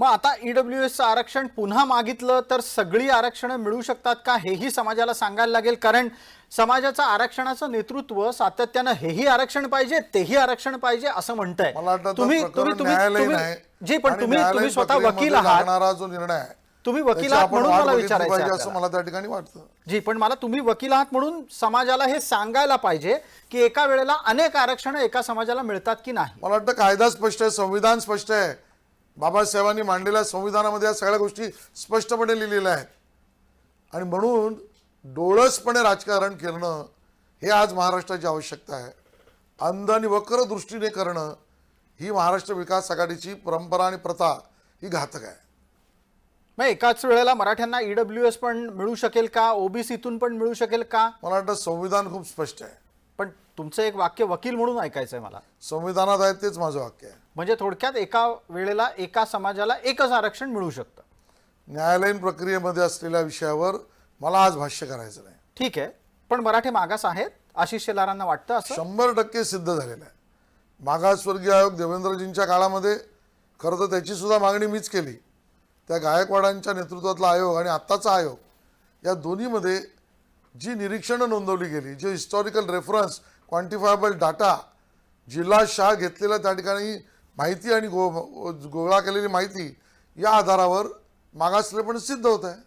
मग आता ईडब्ल्यू एसचं आरक्षण पुन्हा मागितलं तर सगळी आरक्षणं मिळू शकतात का हेही समाजाला सांगायला लागेल. कारण समाजाचं आरक्षणाचं नेतृत्व सातत्यानं हेही आरक्षण पाहिजे तेही आरक्षण पाहिजे असं म्हणतंय. तुम्ही तुम्ही तुम्ही जी पण तुम्ही तुम्ही स्वतः वकील आहात. जो निर्णय तुम्ही वकील आहात म्हणून मला विचारायचं असं. मला त्या ठिकाणी वाटतं. जी पण मला तुम्ही वकील आहात म्हणून समाजाला हे सांगायला पाहिजे की एका वेळेला अनेक आरक्षण एका समाजाला मिळतात की नाही. मला वाटतं कायदा स्पष्ट आहे संविधान स्पष्ट आहे. बाबासाहेबांनी मांडलेल्या संविधानामध्ये या सगळ्या गोष्टी स्पष्टपणे लिहिलेल्या आहेत. आणि म्हणून डोळसपणे राजकारण करणं हे आज महाराष्ट्राची आवश्यकता आहे. अंध आणि वक्र दृष्टीने करणं ही महाराष्ट्र विकास आघाडीची परंपरा आणि प्रथा ही घातक आहे. मग एकाच वेळेला मराठ्यांना ईडब्ल्यू एस पण मिळू शकेल का? ओबीसीतून पण मिळू शकेल का? मला वाटतं संविधान खूप स्पष्ट आहे. तुमचं एक वाक्य वकील म्हणून ऐकायचं आहे मला. संविधानात आहे तेच माझं वाक्य आहे. म्हणजे थोडक्यात एका वेळेला एका समाजाला एकच आरक्षण मिळू शकतं. न्यायालयीन प्रक्रियेमध्ये असलेल्या विषयावर मला आज भाष्य करायचं नाही. ठीक आहे. पण मराठे मागास आहेत आशिष शेलारांना वाटतं असं? शंभर टक्के सिद्ध झालेलं आहे. मागासवर्गीय आयोग देवेंद्रजींच्या काळामध्ये खरं तर त्याची सुद्धा मागणी मीच केली. त्या गायकवाडांच्या नेतृत्वातला आयोग आणि आत्ताचा आयोग या दोन्हीमध्ये जी निरीक्षणं नोंदवली गेली जे हिस्टॉरिकल रेफरन्स क्वांटिफायबल डाटा जिल्हा शाह घेतलेल्या त्या ठिकाणी माहिती आणि गो गोळा केलेली माहिती या आधारावर मागासलेपण सिद्ध होत आहे.